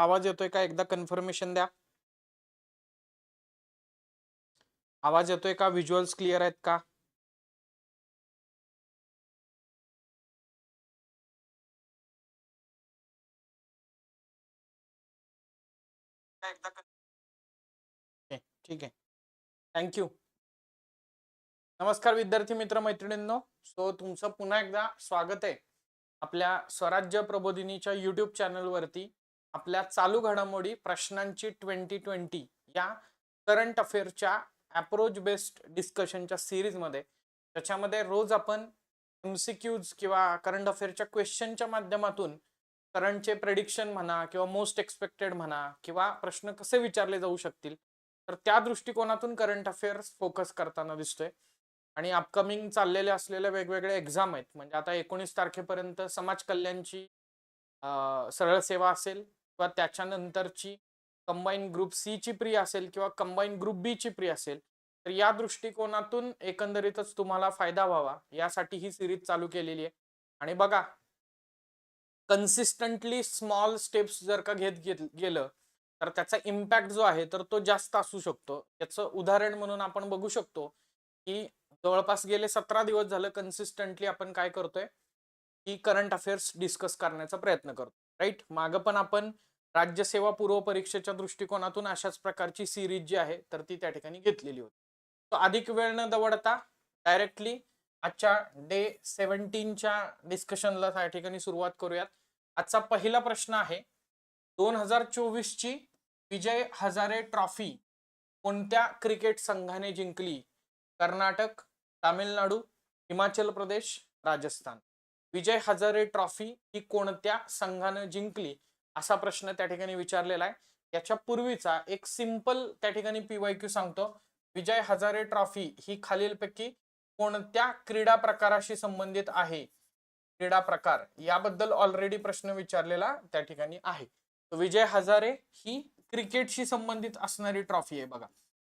आवाज येतोय का? एकदा कन्फर्मेशन द्या. आवाज येतोय का? व्हिज्युअल्स क्लिअर आहेत का? एकदा ठीक आहे. थँक्यू नमस्कार विद्यार्थी मित्र मैत्रिणींनो. सो तुमचं पुन्हा एकदा स्वागत आहे आपल्या स्वराज्य प्रबोधिनीच्या युट्यूब चॅनलवरती आपल्या चालू घडामोडी प्रश्नांची ट्वेंटी ट्वेंटी या करंट अफेअरच्या अप्रोच बेस्ड डिस्कशनच्या सिरीजमध्ये त्याच्यामध्ये रोज आपण एमसीक्यूज किंवा करंट अफेअरच्या क्वेश्चनच्या माध्यमातून करंटचे प्रेडिक्शन म्हणा किंवा मोस्ट एक्सपेक्टेड म्हणा किंवा प्रश्न कसे विचारले जाऊ शकतील तर त्या दृष्टिकोनातून करंट अफेअर्स फोकस करताना दिसतोय. आणि अपकमिंग चाललेले असलेले वेगवेगळे एक्झाम आहेत. म्हणजे आता एकोणीस तारखेपर्यंत समाज कल्याणची सरळ सेवा असेल किंवा त्याच्यानंतरची कंबाईन ग्रुप सी ची प्री असेल किंवा कंबाईन ग्रुप बी ची प्री असेल तर या दृष्टिकोनातून एकंदरीतच तुम्हाला फायदा व्हावा यासाठी ही सिरीज चालू केलेली आहे. आणि बघा कन्सिस्टंटली स्मॉल स्टेप्स जर का घेत गेलं तर त्याचा इम्पॅक्ट जो आहे तर तो जास्त असू शकतो. याचं उदाहरण म्हणून आपण बघू शकतो की जवळपास गेले सतरा दिवस झालं कन्सिस्टंटली आपण काय करतोय की करंट अफेअर्स डिस्कस करण्याचा प्रयत्न करतो राईट मागं पण आपण राज्यसेवा पूर्व परीक्षेच्या दृष्टिकोनातून अशाच प्रकारची सिरीज जी आहे तर ती त्या ठिकाणी घेतलेली होती. तो अधिक वेळ न दवडता डायरेक्टली आजच्या डे सेव्हन्टीनच्या डिस्कशनला त्या ठिकाणी सुरुवात करूयात. आजचा पहिला प्रश्न आहे दोन हजार चोवीस ची विजय हजारे ट्रॉफी कोणत्या क्रिकेट संघाने जिंकली? कर्नाटक तामिळनाडू हिमाचल प्रदेश राजस्थान. विजय हजारे ट्रॉफी ही कोणत्या संघानं जिंकली? असा प्रश्न त्या ठिकाणी विचारलेला आहे. याच्या पूर्वीचा एक सिंपल त्या ठिकाणी पीवाय सांगतो. विजय हजारे ट्रॉफी ही खालीलपैकी कोणत्या क्रीडा प्रकाराशी संबंधित आहे? क्रीडा प्रकार याबद्दल ऑलरेडी प्रश्न विचारलेला त्या ठिकाणी आहे. विजय हजारे ही क्रिकेटशी संबंधित असणारी ट्रॉफी आहे बघा.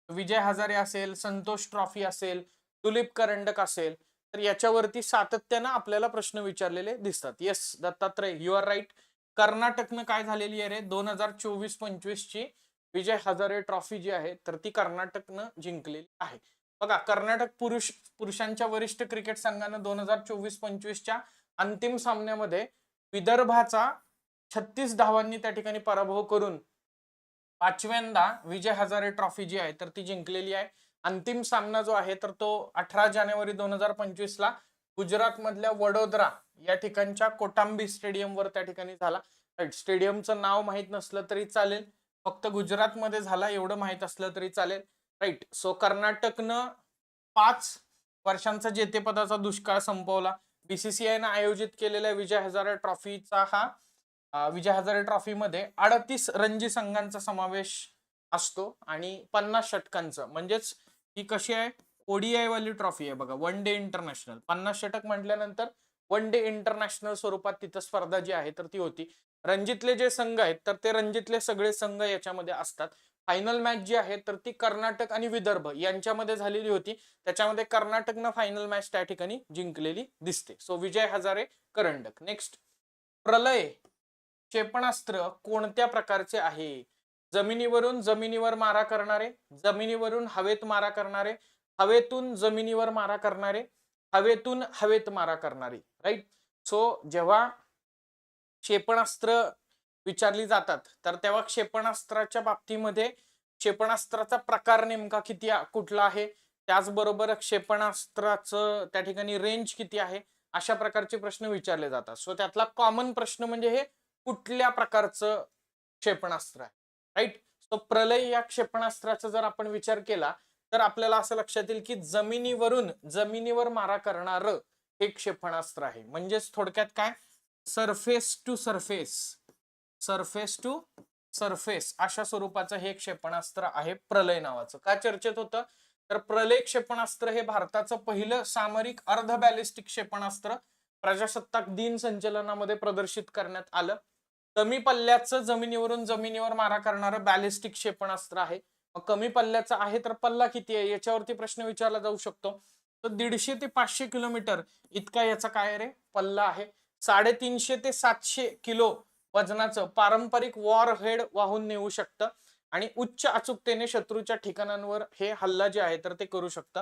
विजय हजारे असेल संतोष ट्रॉफी असेल दुलीप करंडक असेल तर याच्यावरती सातत्यानं आपल्याला प्रश्न विचारलेले दिसतात. Yes Dattatray you are right कर्नाटकनं काय झालेली आहे रे? दोन हजार चोवीस पंचवीस ची विजय हजारे ट्रॉफी जी आहे तर ती कर्नाटकनं जिंकलेली आहे. बघा कर्नाटक पुरुष पुरुषांच्या वरिष्ठ क्रिकेट संघानं दोन हजार चोवीस पंचवीसच्या अंतिम सामन्यामध्ये विदर्भाचा छत्तीस धावांनी त्या ठिकाणी पराभव करून पाचव्यांदा विजय हजारे ट्रॉफी जी आहे तर ती जिंकलेली आहे. अंतिम सामना जो आहे तर तो अठरा जानेवारी दोन हजार पंचवीस ला गुजरात मधल्या वडोदरा या ठिकाणच्या कोटांबी स्टेडियमवर त्या ठिकाणी झाला. राईट स्टेडियमचं नाव माहीत नसलं तरी चालेल. फक्त गुजरातमध्ये झाला एवढं माहीत असलं तरी चालेल. राईट सो कर्नाटकनं पाच वर्षांचा जेतेपदाचा दुष्काळ संपवला. बीसीसीआयनं आयोजित केलेल्या विजय हजारे ट्रॉफीचा हा विजय हजारे ट्रॉफीमध्ये अडतीस रणजी संघांचा समावेश असतो आणि पन्नास षटकांचं. म्हणजेच ही कशी आहे? ओडीआय वाली ट्रॉफी आहे बघा वन डे इंटरनॅशनल. पन्नास षटक म्हटल्यानंतर वन डे इंटरनॅशनल स्वरूपात तिथं स्पर्धा जी आहे तर ती होती. रणजितले जे संघ आहेत तर ते रणजितले सगळे संघ याच्यामध्ये असतात. फायनल मॅच जी आहे तर ती कर्नाटक आणि विदर्भ यांच्यामध्ये झालेली होती. त्याच्यामध्ये कर्नाटकनं फायनल मॅच त्या ठिकाणी जिंकलेली दिसते. सो विजय हजारे करंडक. नेक्स्ट प्रलय. क्षेपणास्त्र कोणत्या प्रकारचे आहे? जमिनीवरून जमिनीवर मारा करणारे जमिनीवरून हवेत मारा करणारे हवेतून जमिनीवर मारा करणारे हवेतून हवेत मारा करणारे राईट सो जेव्हा क्षेपणास्त्र विचारली जातात तर तेव्हा क्षेपणास्त्राच्या बाबतीमध्ये क्षेपणास्त्राचा प्रकार नेमका किती कुठला आहे? त्याचबरोबर क्षेपणास्त्राचं त्या ठिकाणी रेंज किती आहे? अशा प्रकारचे प्रश्न विचारले जातात. सो त्यातला कॉमन प्रश्न म्हणजे हे कुठल्या प्रकारचं क्षेपणास्त्र आहे? राईट सो प्रलय या क्षेपणास्त्राचा जर आपण विचार केला तर आपल्याला असं लक्षात येईल की जमिनीवरून जमिनीवर मारा करणार हे क्षेपणास्त्र आहे. म्हणजेच थोडक्यात काय? Surface to surface surface to surface अशा स्वरूपाचं हे क्षेपणास्त्र आहे प्रलय नावाचं. का चर्चेत होतं? तर प्रलय क्षेपणास्त्र हे भारताचं पहिलं सामरिक अर्ध बॅलिस्टिक क्षेपणास्त्र प्रजासत्ताक दिन संचलनामध्ये प्रदर्शित करण्यात आलं. कमी पल्ल्याचं जमिनीवरून जमिनीवर मारा करणारं बॅलिस्टिक क्षेपणास्त्र आहे. कमी पल्ल्याचा आहे तर पल्ला किती आहे? याच्यावरती प्रश्न विचारला जाऊ शकतो. तर दीडशे ते पाचशे किलोमीटर इतका याचा काय रे? पल्ला आहे. साडेतीनशे ते सातशे किलो वजनाचं पारंपरिक वॉर हेड वाहून नेऊ शकतं. आणि उच्च अचूकतेने शत्रूच्या ठिकाणांवर हे हल्ला जे आहे तर ते करू शकतं.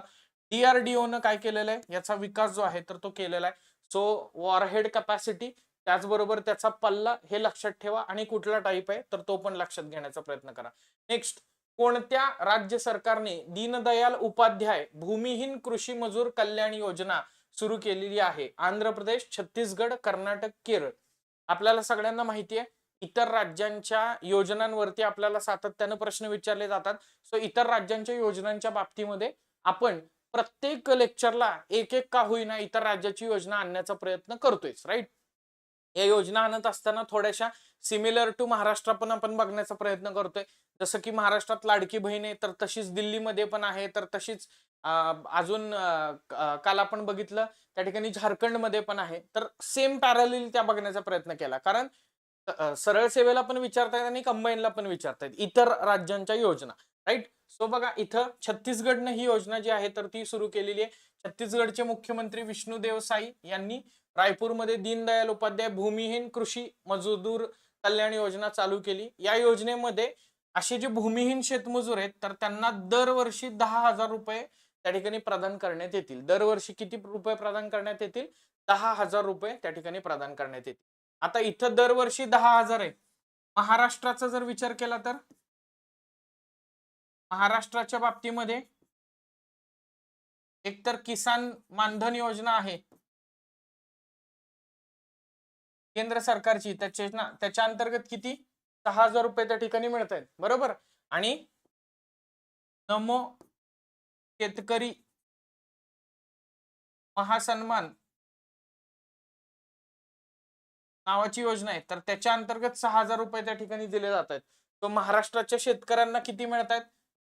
डीआरडीओ न काय केलेलं आहे? याचा विकास जो आहे तर तो केलेला आहे. सो वॉरहेड कपॅसिटी त्याचबरोबर त्याचा पल्ला हे लक्षात ठेवा. आणि कुठला टाईप आहे तर तो पण लक्षात घेण्याचा प्रयत्न करा. नेक्स्ट कोणत्या राज्य सरकारने दीनदयाल उपाध्याय भूमिहीन कृषी मजूर कल्याण योजना सुरू केलेली आहे? आंध्र प्रदेश छत्तीसगड कर्नाटक केरळ. आपल्याला सगळ्यांना माहिती आहे इतर राज्यांच्या योजनांवरती आपल्याला सातत्यानं प्रश्न विचारले जातात. सो इतर राज्यांच्या योजनांच्या बाबतीमध्ये आपण प्रत्येक लेक्चरला एक एक का होईना इतर राज्याची योजना आणण्याचा प्रयत्न करतोय राईट या योजना आणत असताना थोड्याशा सिमिलर टू महाराष्ट्र पण आपण बघण्याचा प्रयत्न करतोय. जसं की महाराष्ट्रात लाडकी बहीण आहे तर तशीच दिल्लीमध्ये पण आहे तर तशीच अजून काल आपण बघितलं त्या ठिकाणी झारखंडमध्ये पण आहे. तर सेम पॅरलिल त्या बघण्याचा प्रयत्न केला. कारण सरळ सेवेला पण विचारतायत आणि कंबाईनला पण विचारतायत इतर राज्यांच्या योजना राईट सो बघा इथं छत्तीसगडनं ही योजना जी आहे तर ती सुरू केलेली आहे. छत्तीसगडचे मुख्यमंत्री विष्णुदेव साई यांनी रायपूरमध्ये दीनदयाल उपाध्याय भूमिहीन कृषी मजदूर कल्याण योजना चालू केली. या योजनेमध्ये असे जे भूमिहीन शेतमजूर आहेत तर त्यांना दरवर्षी दहा हजार रुपये त्या ठिकाणी प्रदान करण्यात येतील. दरवर्षी किती रुपये प्रदान करण्यात येतील? दहा हजार रुपये त्या ठिकाणी प्रदान करण्यात येतील. आता इथं दरवर्षी दहा हजार आहे महाराष्ट्राचा जर विचार केला तर? महाराष्ट्राच्या बाबतीमध्ये एकतर किसान मानधन योजना आहे. केंद्र सरकारची त्याचे ना त्याच्या अंतर्गत किती? सहा हजार रुपये त्या ठिकाणी मिळत आहेत बरोबर? आणि नमो शेतकरी महासन्मान नावाची योजना आहे. तर त्याच्या अंतर्गत सहा हजार रुपये त्या ठिकाणी दिले जात आहेत तो महाराष्ट्राच्या शेतकऱ्यांना किती मिळत आहेत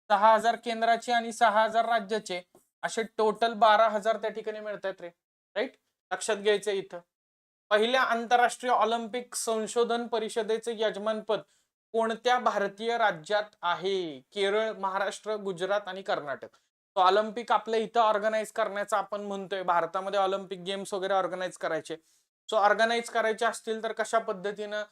सहा हजार केंद्राचे आणि सहा हजार राज्याचे. असे टोटल बारा हजार त्या ठिकाणी मिळत आहेत रे. राईट लक्षात घ्यायचं इथं. पहिल्या आंतरराष्ट्रीय ऑलिम्पिक संशोधन परिषदेचे यजमानपद कोणत्या भारतीय राज्यात आहे? केरळ महाराष्ट्र गुजरात आणि कर्नाटक. तो ऑलिम्पिक आपल्या इथं ऑर्गनाईज करण्याचा आपण म्हणतोय. भारतामध्ये ऑलिम्पिक गेम्स वगैरे ऑर्गनाईज करायचे. सो ऑर्गनाईज करायचे असतील तर कशा पद्धतीनं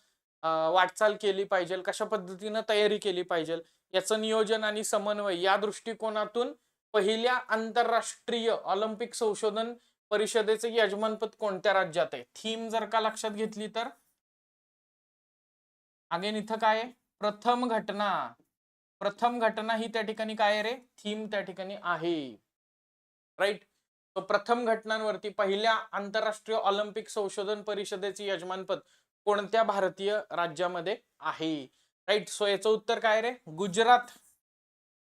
वाटचाल केली पाहिजे? कशा पद्धतीनं तयारी केली पाहिजे? याचं नियोजन आणि समन्वय या दृष्टिकोनातून पहिल्या आंतरराष्ट्रीय ऑलिम्पिक संशोधन परिषदेचे यजमानपद कोणत्या राज्यात आहे? थीम जर का लक्षात घेतली तर? अगेन इथं काय आहे? प्रथम घटना. प्रथम घटना ही त्या ठिकाणी काय आहे रे? थीम त्या ठिकाणी आहे. राईट तो प्रथम घटनांवरती पहिल्या आंतरराष्ट्रीय ऑलिम्पिक संशोधन परिषदेचे यजमानपद कोणत्या भारतीय राज्यामध्ये आहे? राईट सो याचं उत्तर काय रे? गुजरात.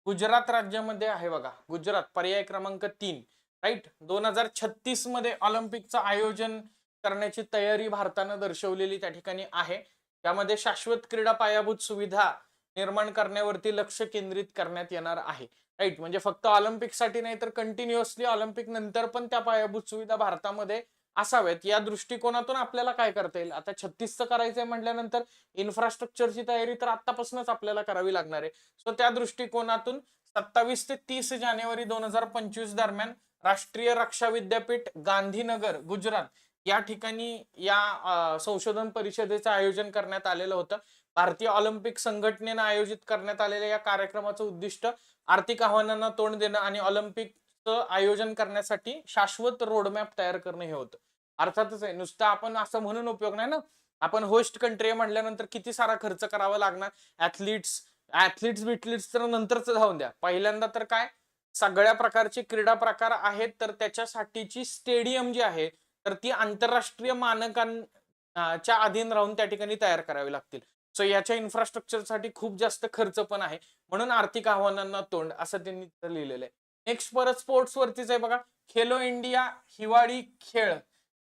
गुजरात राज्यामध्ये आहे बघा. गुजरात पर्याय क्रमांक तीन. राईट दोन हजार छत्तीसमध्ये ऑलिम्पिकचं आयोजन करण्याची तयारी भारतानं दर्शवलेली त्या ठिकाणी आहे. त्यामध्ये शाश्वत क्रीडा पायाभूत सुविधा निर्माण करण्यावरती लक्ष केंद्रित करण्यात येणार आहे. राईट म्हणजे फक्त ऑलिम्पिकसाठी नाही तर कंटिन्युअसली ऑलिम्पिक नंतर पण त्या पायाभूत सुविधा भारतामध्ये असाव्यात. या दृष्टिकोनातून आपल्याला काय करता येईल? आता छत्तीसचं करायचंय म्हटल्यानंतर इन्फ्रास्ट्रक्चरची तयारी तर आतापासूनच आपल्याला करावी लागणार आहे. सो त्या दृष्टिकोनातून सत्तावीस ते तीस जानेवारी दोन हजार पंचवीस दरम्यान राष्ट्रीय रक्षा विद्यापीठ गांधीनगर गुजरात या ठिकाणी या संशोधन परिषदेचं आयोजन करण्यात आलेलं होतं. भारतीय ऑलिम्पिक संघटनेनं आयोजित करण्यात आलेल्या या कार्यक्रमाचं उद्दिष्ट आर्थिक आव्हानांना तोंड देणं आणि ऑलिम्पिकचं आयोजन करण्यासाठी शाश्वत रोडमॅप तयार करणं हे होतं. अर्थातच आहे नुसतं आपण असं म्हणून उपयोग नाही ना. आपण होस्ट कंट्री म्हटल्यानंतर किती सारा खर्च करावा लागणार? ऍथलीट्स ऍथलीट्स बिटलीट्स तर नंतरच धावून द्या. पहिल्यांदा तर काय? सगळ्या प्रकारचे क्रीडा प्रकार आहेत तर त्याच्यासाठीची स्टेडियम जी आहे तर ती आंतरराष्ट्रीय मानकांच्या अधीन राहून त्या ठिकाणी तयार करावी लागतील. सो याच्या इन्फ्रास्ट्रक्चरसाठी खूप जास्त खर्च पण आहे. म्हणून आर्थिक आव्हानांना तोंड असं त्यांनी लिहिलेलं आहे. नेक्स्ट परत स्पोर्ट्स वरतीच आहे बघा. खेलो इंडिया हिवाळी खेळ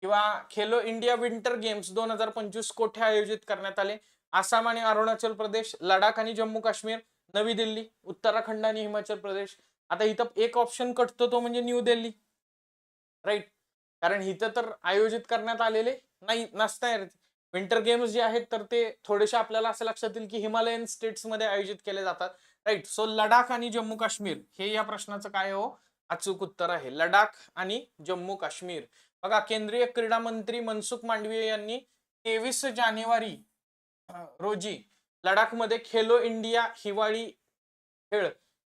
किंवा खेलो इंडिया विंटर गेम्स दोन हजार पंचवीस कोठे आयोजित करण्यात आले? आसाम आणि अरुणाचल प्रदेश लडाख आणि जम्मू काश्मीर नवी दिल्ली उत्तराखंड आणि हिमाचल प्रदेश. आता इथं एक ऑप्शन कटतो तो म्हणजे न्यू दिल्ली राईट कारण इथं तर आयोजित करण्यात आलेले नाही नसणार विंटर गेम्स जे आहेत तर ते थोडेसे आपल्याला असं लक्षात येईल की हिमालयन स्टेट्समध्ये आयोजित केले जातात. राईट सो लडाख आणि जम्मू काश्मीर हे या प्रश्नाचं काय हो? अचूक उत्तर आहे. लडाख आणि जम्मू काश्मीर. बघा केंद्रीय क्रीडा मंत्री मनसुख मांडवीय यांनी तेवीस जानेवारी रोजी लडाखमध्ये खेलो इंडिया हिवाळी खेळ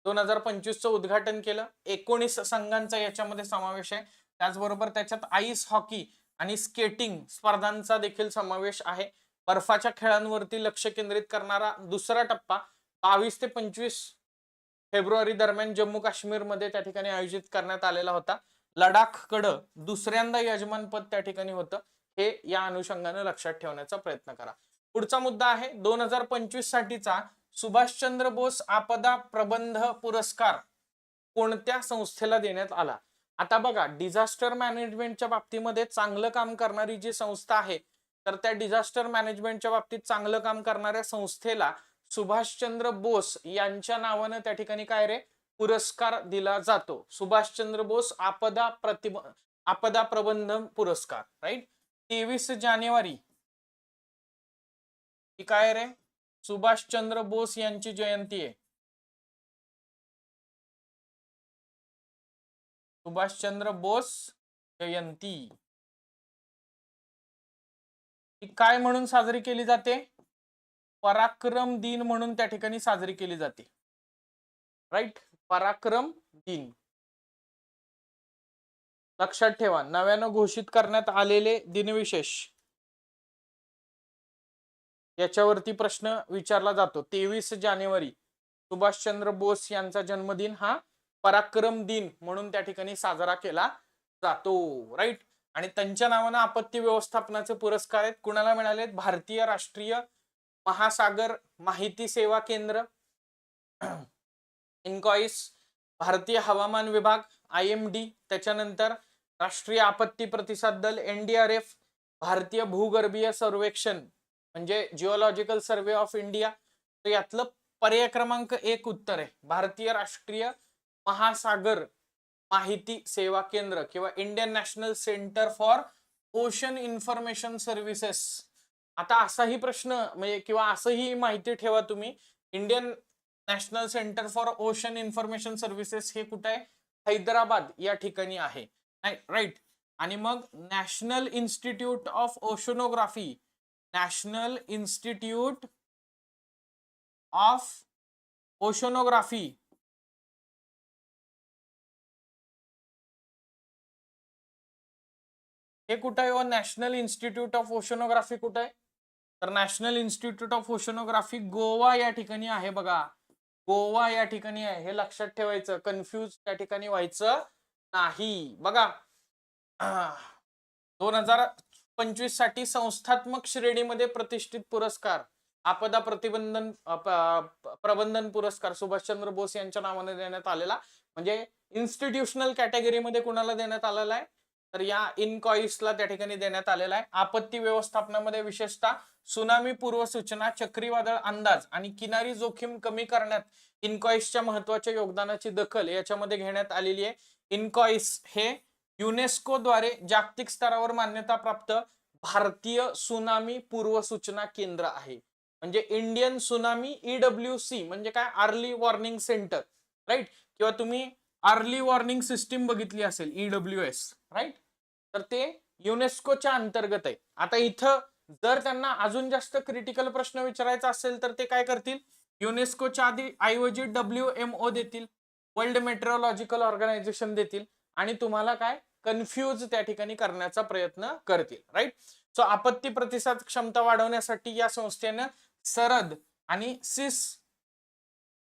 दोन हजार पंचवीसचं उद्घाटन केलं. एकोणीस संघांचा याच्यामध्ये समावेश आहे. त्याचबरोबर त्याच्यात आईस हॉकी आणि स्केटिंग स्पर्धांचा देखील समावेश आहे. बर्फाच्या खेळांवरती लक्ष केंद्रित करणारा दुसरा टप्पा बावीस ते पंचवीस फेब्रुवारी दरम्यान जम्मू काश्मीरमध्ये त्या ठिकाणी आयोजित करण्यात आलेला होता. लडाखकडं दुसऱ्यांदा यजमानपद त्या ठिकाणी होतं. हे या अनुषंगाने लक्षात ठेवण्याचा प्रयत्न करा. पुढचा मुद्दा आहे. दोन हजार पंचवीस साठीचा सुभाषचंद्र बोस आपदा प्रबंध पुरस्कार कोणत्या संस्थेला देण्यात आला? आता बघा डिझास्टर मॅनेजमेंटच्या बाबतीमध्ये चांगलं काम करणारी जी संस्था आहे तर त्या डिझास्टर मॅनेजमेंटच्या बाबतीत चांगलं काम करणाऱ्या संस्थेला सुभाषचंद्र बोस यांच्या नावानं त्या ठिकाणी काय रे? पुरस्कार दिला जातो. सुभाषचंद्र बोस आपदा प्रतिब आपदा प्रबंधन पुरस्कार राईट तेवीस जानेवारी. ही काय रे? सुभाषचंद्र बोस यांची जयंती आहे. सुभाषचंद्र बोस जयंती. ही काय म्हणून साजरी केली जाते? पराक्रम दिन म्हणून त्या ठिकाणी साजरी केली जाते. राईट पराक्रम दिन. लक्षात ठेवा नव्यानं घोषित करण्यात आलेले दिनविशेष. याच्यावरती प्रश्न विचारला जातो. तेवीस जानेवारी सुभाषचंद्र बोस यांचा जन्मदिन हा पराक्रम दिन म्हणून त्या ठिकाणी साजरा केला जातो. राईट आणि त्यांच्या नावानं आपत्ती व्यवस्थापनाचे पुरस्कार आहेत. कुणाला मिळाले भारतीय राष्ट्रीय महासागर माहिती सेवा केंद्र. इन्कॉईस भारतीय हवामान विभाग आय एम डी त्याच्यानंतर राष्ट्रीय आपत्ती प्रतिसाद दल एनडीआरएफ भारतीय भूगर्भीय सर्वेक्षण. म्हणजे जिओलॉजिकल सर्वे ऑफ इंडिया तर यातलं पर्याय क्रमांक एक उत्तर आहे. भारतीय राष्ट्रीय महासागर माहिती सेवा केंद्र किंवा Indian national centre for ocean information services. आता असाही प्रश्न म्हणजे किंवा असंही माहिती ठेवा तुम्ही Indian national centre for ocean information services हे कुठे आहे? हैदराबाद या ठिकाणी आहे. राईट. आणि मग national institute of oceanography national institute of oceanography. हे कुठं आहे हो? नॅशनल इन्स्टिट्यूट ऑफ ओशनोग्राफी कुठं आहे? तर national institute of oceanography Goa या ठिकाणी आहे बघा. गोवा या ठिकाणी आहे. हे लक्षात ठेवायचं. कन्फ्यूज त्या ठिकाणी व्हायचं नाही. बघा. दोन हजार पंचवीससाठी संस्थात्मक श्रेणीमध्ये प्रतिष्ठित पुरस्कार आपदा प्रतिबंधन प्रबंधन पुरस्कार सुभाषचंद्र बोस यांच्या नावाने देण्यात आलेला. म्हणजे इन्स्टिट्यूशनल कॅटेगरीमध्ये कुणाला देण्यात आलेला आहे? तर या इनकॉईसला त्या ठिकाणी देण्यात आलेला आहे. आपत्ती व्यवस्थापनामध्ये विशेषतः सुनामी पूर्व सूचना चक्रीवादळ अंदाज आणि किनारी जोखीम कमी करण्यात इनकॉईसच्या महत्त्वाच्या योगदानाची दखल याच्यामध्ये घेण्यात आलेली आहे. इनकॉईस हे युनेस्कोद्वारे जागतिक स्तरावर मान्यता प्राप्त भारतीय सुनामी पूर्व सूचना केंद्र आहे. म्हणजे इंडियन सुनामी ईडब्ल्यू सी म्हणजे काय? Early warning centre right? किंवा तुम्ही अर्ली वॉर्निंग सिस्टीम बघितली असेल ईडब्ल्यू एस राईट? तर ते युनेस्कोच्या अंतर्गत आहे. आता इथं जर त्यांना अजून जास्त क्रिटिकल प्रश्न विचारायचा असेल तर ते काय करतील? युनेस्कोच्या आधी ऐवजी डब्ल्यू एम ओ देतील वर्ल्ड मेट्रोलॉजिकल ऑर्गनायझेशन देतील आणि तुम्हाला काय? कन्फ्यूज त्या ठिकाणी करण्याचा प्रयत्न करतील राईट सो आपत्ती प्रतिसाद क्षमता वाढवण्यासाठी या संस्थेनं सरद आणि सिस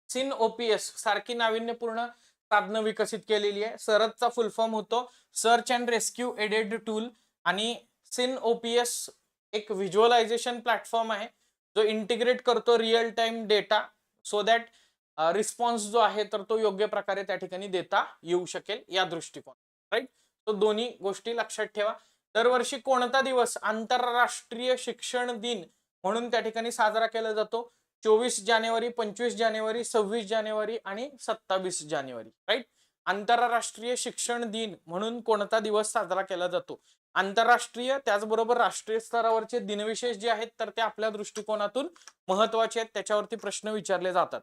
सिन ओपीएस सारखी नाविन्यपूर्ण साधनं विकसित केलेली आहे. सरदचा फुल फॉर्म होतो search and rescue aided tool आणि सिन ओपीएस एक व्हिज्युअलायझेशन प्लॅटफॉर्म आहे. जो इंटिग्रेट करतो real time data so that response जो आहे तर तो योग्य प्रकारे त्या ठिकाणी देता येऊ शकेल या दृष्टिकोन राईट दोन्ही गोष्टी लक्षात ठेवा. दरवर्षी कोणता दिवस आंतरराष्ट्रीय शिक्षण दिन म्हणून त्या ठिकाणी साजरा केला जातो? चोवीस जानेवारी पंचवीस जानेवारी सव्वीस जानेवारी आणि सत्तावीस जानेवारी राईट आंतरराष्ट्रीय शिक्षण दिन म्हणून कोणता दिवस साजरा केला जातो? आंतरराष्ट्रीय त्याचबरोबर राष्ट्रीय स्तरावरचे दिनविशेष जे आहेत तर ते आपल्या दृष्टिकोनातून महत्त्वाचे आहेत त्याच्यावरती प्रश्न विचारले जातात.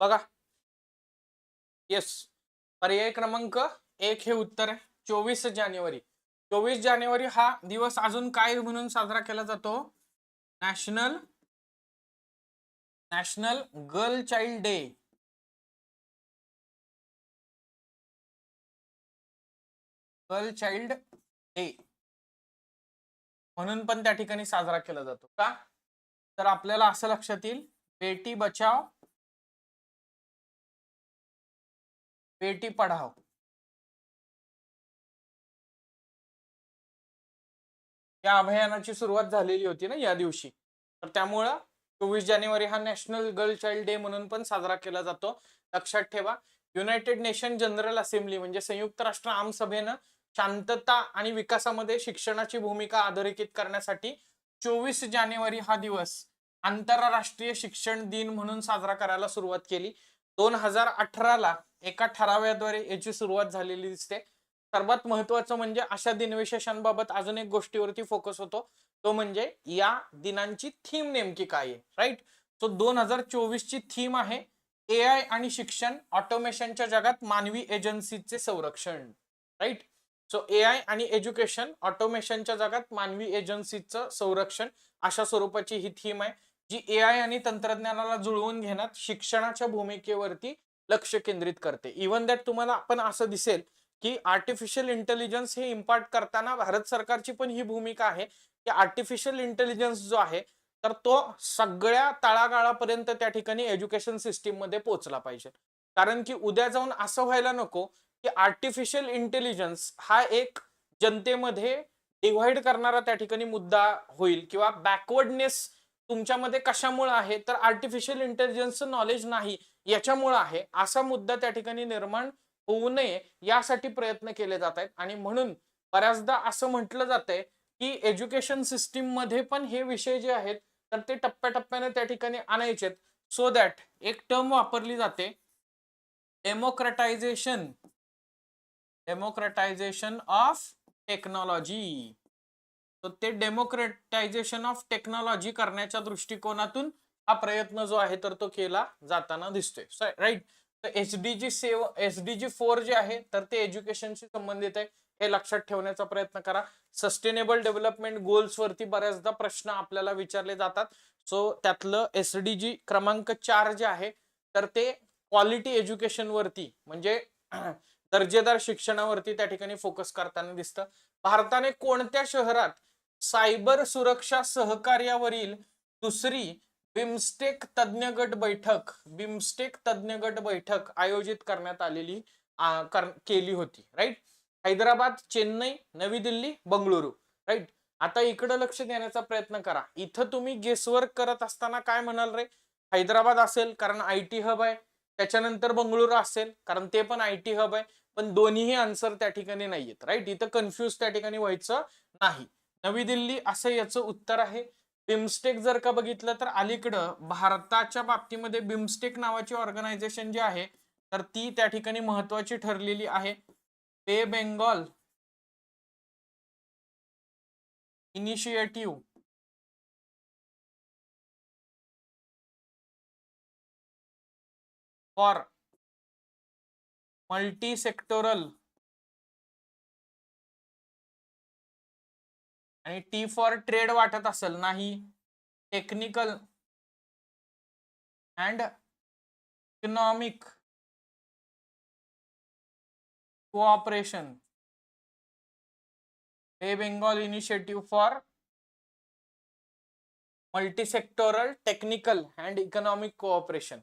बघा. येस पर्याय क्रमांक एक हे उत्तर आहे. चोवीस जानेवारी. चोवीस जानेवारी हा दिवस अजून काय म्हणून साजरा केला जातो? National national girl child day girl child day म्हणून पण त्या ठिकाणी साजरा केला जातो. का? तर आपल्याला असं लक्षात येईल. बेटी बचाव बेटी पढाव. या अभियानाची सुरुवात झालेली होती ना या दिवशी. तर त्यामुळं चोवीस जानेवारी हा नॅशनल गर्ल चाइल्ड डे म्हणून पण साजरा केला जातो. लक्षात ठेवा युनायटेड नेशन जनरल असेंब्ली म्हणजे संयुक्त राष्ट्र आमसभेनं शांतता आणि विकासामध्ये शिक्षणाची भूमिका अधोरेखित करण्यासाठी चोवीस जानेवारी हा दिवस आंतरराष्ट्रीय शिक्षण दिन म्हणून साजरा करायला सुरुवात केली. दोन हजार अठराला एका ठराव्याद्वारे याची सुरुवात झालेली दिसते. सर्वात महत्वाचं म्हणजे अशा दिनविशेषांबाबत अजून एक गोष्टीवरती फोकस होतो. तो म्हणजे या दिनांची थीम नेमकी काय आहे राईट सो दोन हजार चोवीस ची थीम आहे ए आय आणि शिक्षण ऑटोमेशनच्या जगात मानवी एजन्सीचे संरक्षण राईट सो ए आय आणि एज्युकेशन ऑटोमेशनच्या जगात मानवी एजन्सीचं संरक्षण अशा स्वरूपाची ही थीम आहे. जी ए आय आणि तंत्रज्ञानाला जुळवून घेण्यात शिक्षणाच्या भूमिकेवरती लक्ष केंद्रित करते. इवन दॅट तुम्हाला पण असं दिसेल की आर्टिफिशियल इंटेलिजन्स हे इम्पार्ट करताना भारत सरकारची पण ही भूमिका आहे की आर्टिफिशियल इंटेलिजन्स जो आहे तर तो सगळ्या तळागाळापर्यंत त्या ठिकाणी एज्युकेशन सिस्टीममध्ये पोहोचला पाहिजे. कारण की उद्या जाऊन असं व्हायला नको की आर्टिफिशियल इंटेलिजन्स हा एक जनतेमध्ये डिव्हाइड करणारा त्या ठिकाणी मुद्दा होईल किंवा बॅकवर्डनेस तुमच्यामध्ये कशामुळे आहे? तर आर्टिफिशियल इंटेलिजन्सचं नॉलेज नाही याच्यामुळं आहे. असा मुद्दा त्या ठिकाणी निर्माण होऊ नये यासाठी प्रयत्न केले जात आहेत. आणि म्हणून बऱ्याचदा असं म्हटलं जातंय की एज्युकेशन सिस्टीममध्ये पण हे विषय जे आहेत तर ते टप्प्याटप्प्याने त्या ठिकाणी आणायचे सो दॅट एक टर्म वापरली जाते डेमोक्रेटायझेशन डेमोक्रेटायझेशन ऑफ टेक्नॉलॉजी तर ते डेमोक्रेटायझेशन ऑफ टेक्नॉलॉजी करण्याच्या दृष्टिकोनातून हा प्रयत्न जो आहे तर तो केला जाताना दिसतोय. राईट तर एस डी जी सेव एस डी जी फोर जे आहे तर ते एज्युकेशनशी संबंधित आहे. हे लक्षात ठेवण्याचा प्रयत्न करा. सस्टेनेबल डेव्हलपमेंट गोल्स वरती बऱ्याचदा प्रश्न आपल्याला विचारले जातात. सो त्यातलं एस डी जी क्रमांक चार जे आहे तर ते क्वालिटी एज्युकेशन वरती म्हणजे दर्जेदार शिक्षणावरती त्या ठिकाणी फोकस करताना दिसतं. भारताने कोणत्या शहरात सायबर सुरक्षा सहकार्यावरील दुसरी बिमस्टेक तज्ञ गट बैठक बिमस्टेक तज्ञ गट बैठक आयोजित करण्यात आलेली केली होती राईट हैदराबाद चेन्नई नवी दिल्ली बंगळुरू राईट आता इकडे लक्ष देण्याचा प्रयत्न करा. इथं तुम्ही गेसवर्क करत असताना काय म्हणाल रे? हैदराबाद असेल कारण आय टी हब आहे. त्याच्यानंतर बंगळुरू असेल कारण ते पण आय टी हब आहे. पण दोन्हीही आन्सर त्या ठिकाणी नाहीयेत राईट इथं कन्फ्युज त्या ठिकाणी व्हायचं नाही. नवी दिल्ली असं याचं उत्तर आहे. बिमस्टेक जर का बघितलं तर अलीकडं भारताच्या बाबतीमध्ये बिमस्टेक नावाची ऑर्गनायझेशन जी आहे तर ती त्या ठिकाणी महत्वाची ठरलेली आहे. Bay Bengal initiative. For multi sectoral आणि टी फॉर ट्रेड वाटत असेल नाही. Technical and economic cooperation. हे Bengal initiative for multisectoral technical and economic cooperation.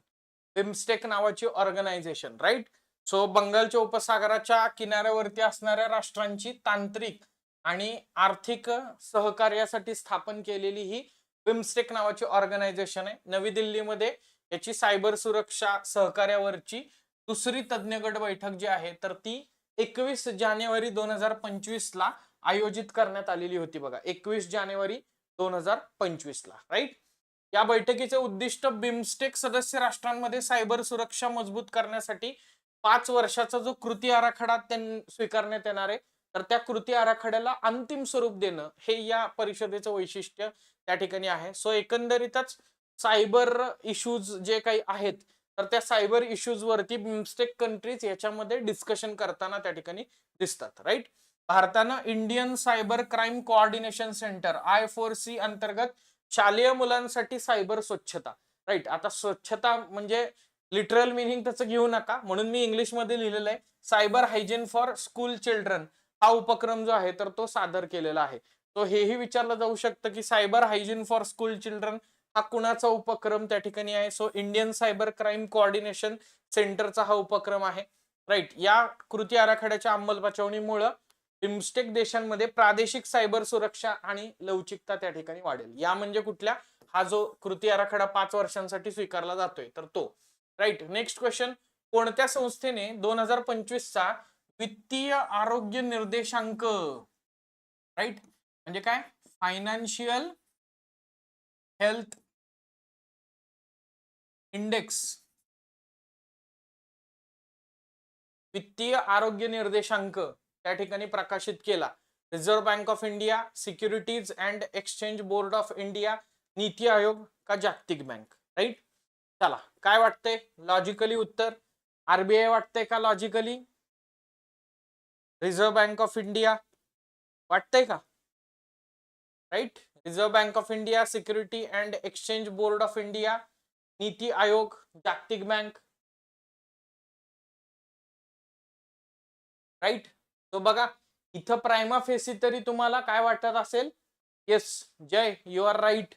BIMSTEC नावाची ऑर्गनायझेशन राईट? सो बंगालच्या उपसागराच्या किनाऱ्यावरती असणाऱ्या राष्ट्रांची तांत्रिक आणि आर्थिक सहकार्यासाठी स्थापन केलेली ही बिमस्टेक नावाची ऑर्गनायझेशन आहे. नवी दिल्लीमध्ये याची सायबर सुरक्षा सहकार्यावरची दुसरी तज्ज्ञगट बैठक जी आहे तर ती एकवीस जानेवारी दोन हजार पंचवीस ला आयोजित करण्यात आलेली होती बघा. एकवीस जानेवारी दोन हजार पंचवीस ला राईट या बैठकीचे उद्दिष्ट बिमस्टेक सदस्य राष्ट्रांमध्ये सायबर सुरक्षा मजबूत करण्यासाठी पाच वर्षाचा जो कृती आराखडा स्वीकारण्यात येणार आहे तर त्या कृती आराखड्याला अंतिम स्वरूप देणं हे या परिषदेचं वैशिष्ट्य त्या ठिकाणी आहे. सो एकंदरीतच सायबर इश्यूज जे काही आहेत तर त्या सायबर इश्यूज वरती बिमस्टेक कंट्रीज याच्यामध्ये डिस्कशन करताना त्या ठिकाणी दिसतात राईट भारतानं Indian cyber crime coordination centre I four C अंतर्गत शालेय मुलांसाठी सायबर स्वच्छता राईट आता स्वच्छता म्हणजे लिटरल मिनिंग त्याचं घेऊ नका म्हणून मी इंग्लिशमध्ये लिहिलेलं आहे. Cyber hygiene for school children हा उपक्रम जो आहे तर तो सादर केलेला आहे. तो हेही विचारलं जाऊ शकतं की cyber hygiene for school children हा कुणाचा उपक्रम त्या ठिकाणी आहे? So Indian cyber crime coordination सेंटरचा हा उपक्रम आहे. राईट या कृती आराखड्याच्या अंमलबजावणीमुळं बिमस्टेक देशांमध्ये प्रादेशिक सायबर सुरक्षा आणि लवचिकता त्या ठिकाणी वाढेल. या म्हणजे कुठल्या? हा जो कृती आराखडा पाच वर्षांसाठी स्वीकारला जातोय तर तो. राईट नेक्स्ट क्वेश्चन कोणत्या संस्थेने दोन हजार पंचवीसचा वित्तीय आरोग्य निर्देशांक. राईट म्हणजे काय? फायनान्शियल हेल्थ इंडेक्स वित्तीय आरोग्य निर्देशांक त्या ठिकाणी प्रकाशित केला. Reserve bank of India securities and exchange board of India NITI Aayog का जागतिक बँक राईट चला काय वाटतंय? लॉजिकली उत्तर? आरबीआय वाटतंय का logically reserve bank of India वाटतंय का? Right reserve bank of India security and exchange board of India NITI Aayog जागतिक बँक राईट तो बघा इथं प्रायमा फेसी तरी तुम्हाला काय वाटत असेल? Yes Jay you are right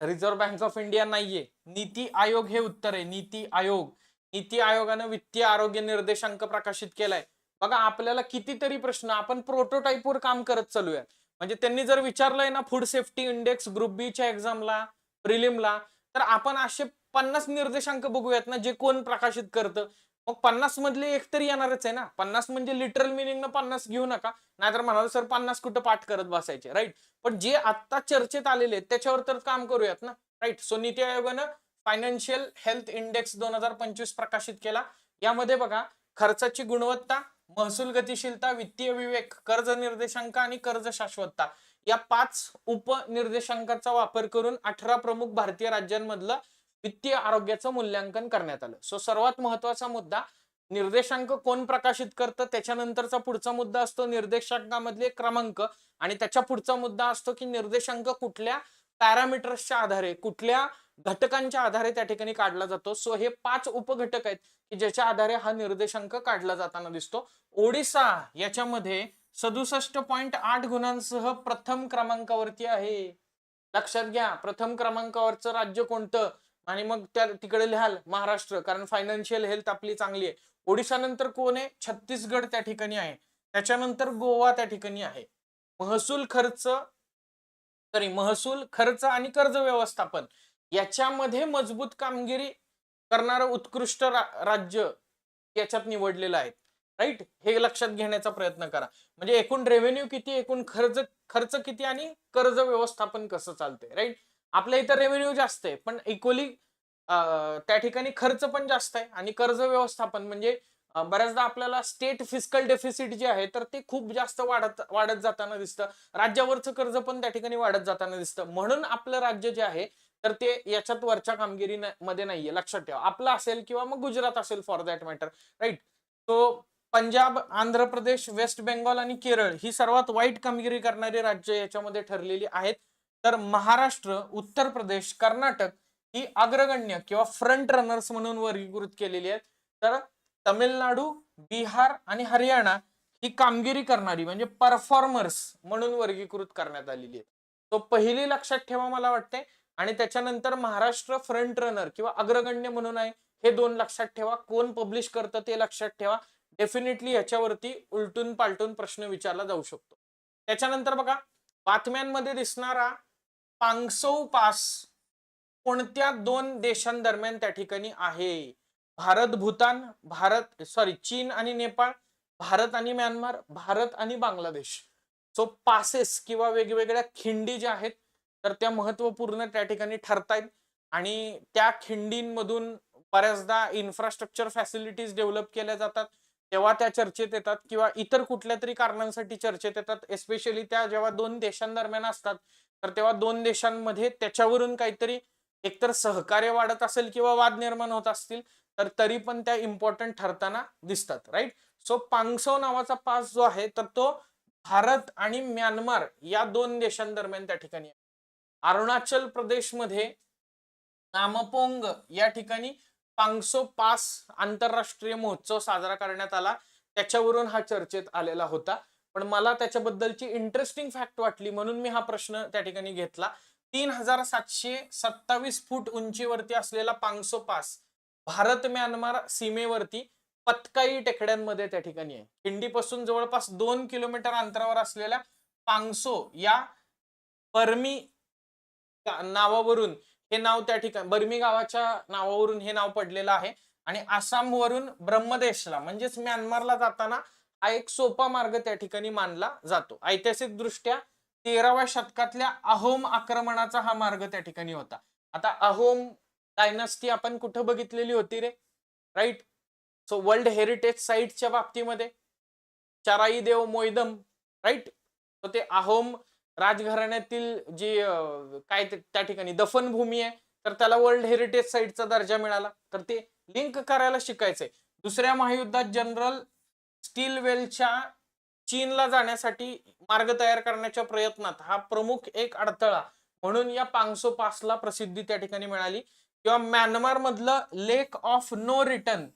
reserve bank of India नाहीये. नीती आयोग हे उत्तर आहे. नीती आयोग नीती आयोगानं वित्तीय आरोग्य निर्देशांक प्रकाशित केलाय. बघा आपल्याला कितीतरी प्रश्न आपण प्रोटोटाईपवर काम करत चालूयात. म्हणजे त्यांनी जर विचारलंय ना food safety index group B च्या एक्झामला प्रिलिमला तर आपण असे पन्नास निर्देशांक बघूयात ना जे कोण प्रकाशित करतं. मग पन्नास मधले एक तरी येणारच आहे ना. पन्नास म्हणजे लिटरल मिनिंग न पन्नास घेऊ नका. नाहीतर म्हणाल सर पन्नास कुठं पाठ करत बसायचे? राईट पण जे आता चर्चेत आलेले आहेत त्याच्यावर तर काम करूयात ना. राईट सो नीती आयोगानं फायनान्शियल हेल्थ इंडेक्स दोन हजार पंचवीस प्रकाशित केला. यामध्ये बघा खर्चाची गुणवत्ता महसूल गतिशीलता वित्तीय विवेक कर्ज निर्देशांक आणि कर्ज शाश्वतता या पाच उपनिर्देशांकाचा वापर करून अठरा प्रमुख भारतीय राज्यांमधलं वित्तीय आरोग्याचं मूल्यांकन करण्यात आलं. सो सर्वात महत्त्वाचा मुद्दा निर्देशांक कोण प्रकाशित करतं? त्याच्यानंतरचा पुढचा मुद्दा असतो निर्देशांकामधले क्रमांक आणि त्याच्या पुढचा मुद्दा असतो की निर्देशांक कुठल्या पॅरामीटर्सच्या आधारे कुठल्या घटकांच्या आधारे त्या ठिकाणी काढला जातो. सो हे पाच उपघटक आहेत. की ज्याच्या आधारे हा निर्देशांक काढला जाताना दिसतो. ओडिसा याच्यामध्ये सदुसष्ट पॉईंट आठ गुणांसह प्रथम क्रमांकावरती आहे. लक्षात घ्या प्रथम क्रमांकावरचं राज्य कोणतं? आणि मग त्या तिकडे लिहाल महाराष्ट्र कारण फायनान्शियल हेल्थ आपली चांगली आहे. ओडिसा नंतर कोण आहे? छत्तीसगड त्या ठिकाणी आहे. त्याच्यानंतर गोवा त्या ठिकाणी आहे. महसूल खर्च सॉरी महसूल खर्च आणि कर्ज व्यवस्थापन याच्यामध्ये मजबूत कामगिरी करणारं उत्कृष्ट रा- राज्य याच्यात निवडलेलं आहे. राईट हे लक्षात घेण्याचा प्रयत्न करा. म्हणजे एकूण रेव्हेन्यू किती एकूण खर्च खर्च किती आणि कर्ज व्यवस्थापन कसं चालतंय? राईट आपल्या इथं रेव्हेन्यू जास्त आहे पण इक्वली त्या ठिकाणी खर्च पण जास्त आहे आणि कर्ज व्यवस्थापन म्हणजे बऱ्याचदा आपल्याला स्टेट फिजिकल डेफिसिट जे आहे तर ते खूप जास्त वाढत वाढत जाताना दिसतं. राज्यावरचं कर्ज पण त्या ठिकाणी वाढत जाताना दिसतं. म्हणून आपलं राज्य जे आहे तर ते याच्यात वरच्या कामगिरी मध्ये नाहीये लक्षात ठेवा. आपलं असेल किंवा मग गुजरात असेल for that matter right so Punjab Andhra Pradesh West Bengal आणि केरळ ही सर्वात वाईट कामगिरी करणारी राज्य याच्यामध्ये ठरलेली आहेत. तर महाराष्ट्र उत्तर प्रदेश कर्नाटक ही अग्रगण्य किंवा फ्रंट रनर्स म्हणून वर्गीकृत केलेली आहेत. तर तमिळनाडू बिहार आणि हरियाणा ही कामगिरी करणारी म्हणजे परफॉर्मर्स म्हणून वर्गीकृत करण्यात आलेली आहे तो पहिली लक्षात ठेवा मला वाटते आणि त्याच्यानंतर महाराष्ट्र फ्रंट रनर किंवा अग्रगण्य म्हणून आहे हे दोन लक्षात ठेवा. कोण पब्लिश करतं ते लक्षात ठेवा. डेफिनेटली याच्यावरती उलटून पालटून प्रश्न विचारला जाऊ शकतो. त्याच्यानंतर बघा बातम्यांमध्ये दिसणारा पांगसौ पास कोणत्या दोन देशांदरम्यान त्या ठिकाणी आहे? भारत भूतान भारत सॉरी चीन आणि नेपाळ भारत आणि म्यानमार भारत आणि बांगलादेश. सो पासेस किंवा वेगवेगळ्या खिंडी ज्या आहेत तर त्या महत्त्वपूर्ण त्या ठिकाणी ठरतायत. आणि त्या खिंडींमधून बऱ्याचदा इन्फ्रास्ट्रक्चर फॅसिलिटीज डेव्हलप केल्या जातात. तेव्हा त्या चर्चेत येतात किंवा इतर कुठल्या तरी कारणांसाठी चर्चेत येतात. एस्पेशली त्या जेव्हा दोन देशांदरम्यान असतात तर तेव्हा दोन देशांमध्ये त्याच्यावरून काहीतरी एकतर सहकार्य वाढत असेल किंवा वाद निर्माण होत असतील तर तरी पण त्या इम्पॉर्टंट ठरताना दिसतात राईट सो पांगसो नावाचा पास जो आहे तर तो भारत आणि म्यानमार या दोन देशांदरम्यान त्या ठिकाणी आहे. अरुणाचल प्रदेशमध्ये नामपोंग या ठिकाणी पांगसो पास आंतरराष्ट्रीय महोत्सव साजरा करण्यात आला. त्याच्यावरून हा चर्चेत आलेला होता. पण मला त्याच्याबद्दलची इंटरेस्टिंग फॅक्ट वाटली म्हणून मी हा प्रश्न त्या ठिकाणी घेतला. तीन हजार सातशे सत्तावीस फूट उंचीवरती असलेला पांगसो पास भारत म्यानमार सीमेवरती पतकाई टेकड्यांमध्ये त्या ठिकाणी आहे. खिंडीपासून जवळपास दोन किलोमीटर अंतरावर असलेल्या पांगसो या परमी नावावरून हे नाव त्या ठिकाणी बर्मी गावाच्या नावावरून हे नाव पडलेलं आहे. आणि आसामवरून ब्रह्मदेशला म्हणजेच म्यानमारला जाताना हा एक सोपा मार्ग त्या ठिकाणी मानला जातो. ऐतिहासिक दृष्ट्या तेराव्या शतकातल्या अहोम आक्रमणाचा हा मार्ग त्या ठिकाणी होता. आता अहोम डायनस्टी आपण कुठं बघितलेली होती रे? राईट सो वर्ल्ड हेरिटेज साईटच्या बाबतीमध्ये. चराई देव मोयदम राईट ते अहोम राजघराण्यातील जी काय त्या ठिकाणी दफनभूमी आहे तर त्याला वर्ल्ड हेरिटेज साईटचा दर्जा मिळाला. तर ते लिंक करायला शिकायचंय. दुसऱ्या महायुद्धात जनरल स्टीलवेलच्या चीनला जाण्यासाठी मार्ग तयार करण्याच्या प्रयत्नात हा प्रमुख एक अडथळा म्हणून या पांगसो पासला प्रसिद्धी त्या ठिकाणी मिळाली. किंवा म्यानमार मधलं लेक ऑफ नो रिटर्न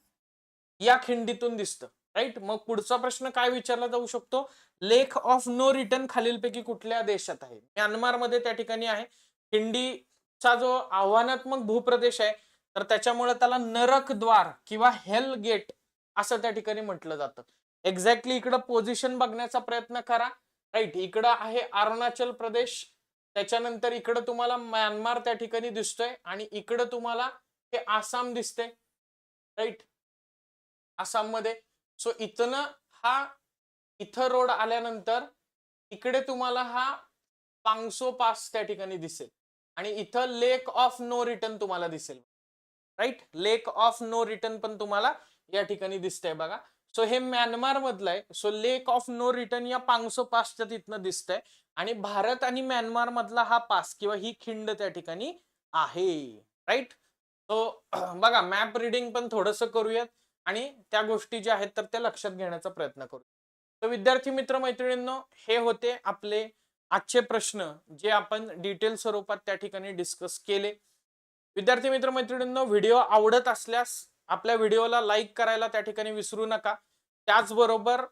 या खिंडीतून दिसतं. राईट मग पुढचा प्रश्न काय विचारला जाऊ शकतो? लेख ऑफ नो रिटर्न खालीलपैकी कुठल्या देशात आहे? म्यानमारमध्ये त्या ठिकाणी आहे. खिंडीचा जो आव्हानात्मक भूप्रदेश आहे तर त्याच्यामुळे त्याला नरक द्वार किंवा हेल गेट असं त्या ठिकाणी म्हटलं जातं. एक्झॅक्टली इकडं पोझिशन बघण्याचा प्रयत्न करा. राईट इकडं आहे अरुणाचल प्रदेश. त्याच्यानंतर इकडं तुम्हाला म्यानमार त्या ठिकाणी दिसतोय आणि इकडं तुम्हाला हे आसाम दिसतंय. राईट आसाममध्ये. सो इथनं हा इथं रोड आल्यानंतर इकडे तुम्हाला हा पांगसो पास त्या ठिकाणी दिसेल. आणि इथं लेक ऑफ नो रिटर्न तुम्हाला दिसेल. Right lake of no return पण तुम्हाला या ठिकाणी दिसतंय बघा. सो हे म्यानमार मधलं आहे. So lake of no return या पांगसो पासच्या तिथनं दिसतंय. आणि भारत आणि म्यानमार मधला हा पास किंवा ही खिंड त्या ठिकाणी आहे. राईट सो बघा मॅप रिडिंग पण थोडस करूयात. आणि त्या गोष्टी ज्या आहेत तर त्या लक्षात घेण्याचा प्रयत्न करू. तर विद्यार्थी मित्र मैत्रिणींनो हे होते आपले आजचे प्रश्न जे आपण डिटेल स्वरूपात त्या ठिकाणी डिस्कस केले. विद्यार्थी मित्र मैत्रिणींनो व्हिडिओ आवडत असल्यास आपल्या व्हिडिओला लाईक करायला त्या ठिकाणी विसरू नका. त्याचबरोबर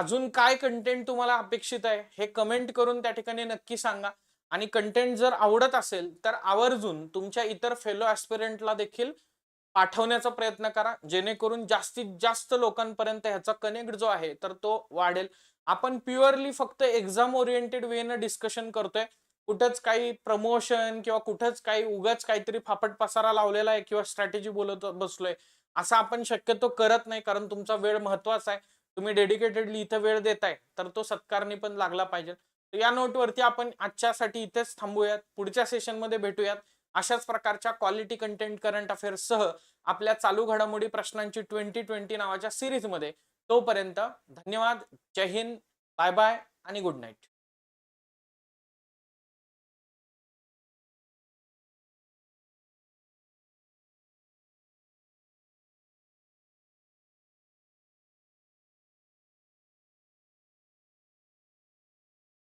अजून काय कंटेंट तुम्हाला अपेक्षित आहे हे कमेंट करून त्या ठिकाणी नक्की सांगा. आणि कंटेंट जर आवडत असेल तर आवर्जून तुमच्या इतर फेलो ॲस्पिरंटला देखील पाठवण्याचा प्रयत्न करा. जेणेकरून जास्तीत जास्त लोकांपर्यंत ह्याचा कनेक्ट जो आहे तर तो वाढेल. आपण प्युअरली फक्त एक्झाम ओरिएंटेड वेनं डिस्कशन करतोय. कुठंच काही प्रमोशन किंवा कुठंच काही उगाच काहीतरी फापट पसारा लावलेला आहे किंवा स्ट्रॅटेजी बोलत बसलोय असं आपण शक्यतो करत नाही कारण तुमचा वेळ महत्त्वाचा आहे. तुम्ही डेडिकेटेडली इथं वेळ देताय तर तो सत्कारने पण लागला पाहिजे. तर या नोटवरती आपण आजच्यासाठी इथेच थांबूयात. पुढच्या सेशनमध्ये भेटूयात. अशाच प्रकारच्या क्वालिटी कंटेंट करंट अफेअर्ससह आपल्या चालू घडामोडी प्रश्नांची ट्वेंटी ट्वेंटी नावाच्या सिरीजमध्ये तोपर्यंत धन्यवाद. जय हिंद. बाय बाय आणि गुड नाईट